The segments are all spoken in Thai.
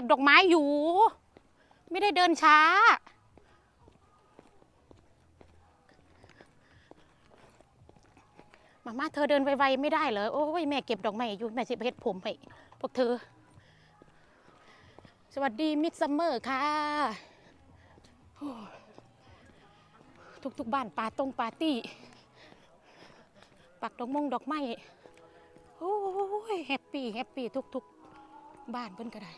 ก็บดอกไม้อยู่ ไม่ได้เดินช้า มาม่าเธอเดินไวๆไม่ได้เหรอโอ้ยแม่เก็บดอกไม้อยู่แม่สิเฮ็ดผมให้พวกเธอ สวัสดีมิดซัมเมอร์ค่ะทุกๆบ้านปาตรงปาร์ตี้ ปักดอกมงดอกไม้โอ้ยแฮปปี้แฮปปี้ทุกๆ บ้านเพิ่นก็ได้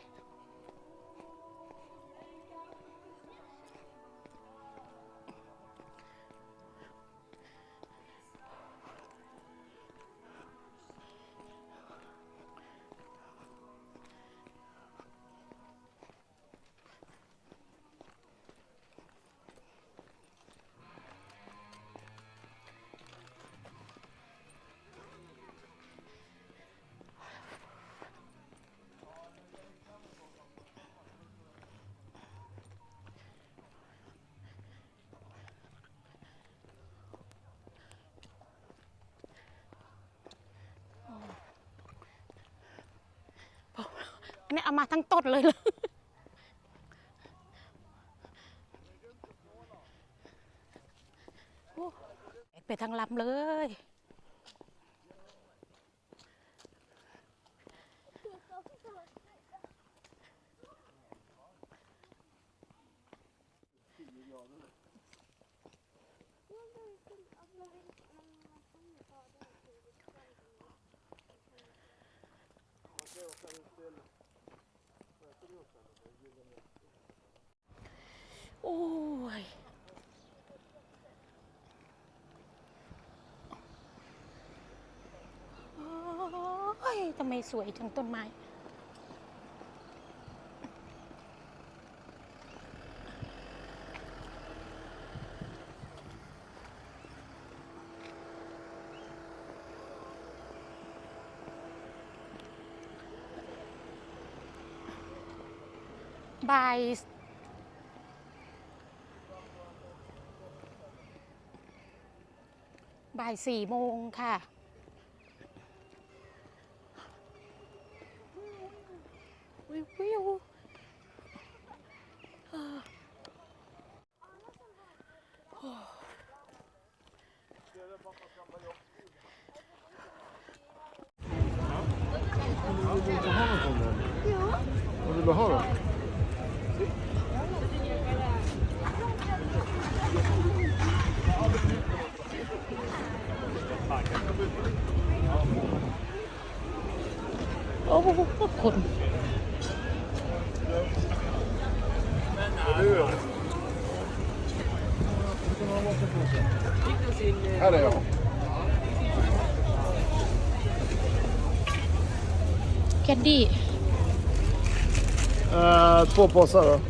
อันนี้เอามาทั้งต้นเลยเหรอโอ้ไปทั้งลำเลย โอ้ยโอ้ยทำไมสวยจังต้นไม้ บ่ายบ่ายสี่โมงค่ะ วิววิวเออ Vad vill du ha då? อ้โหคนอะไรอะแคนดี้ Uh, två påsar då.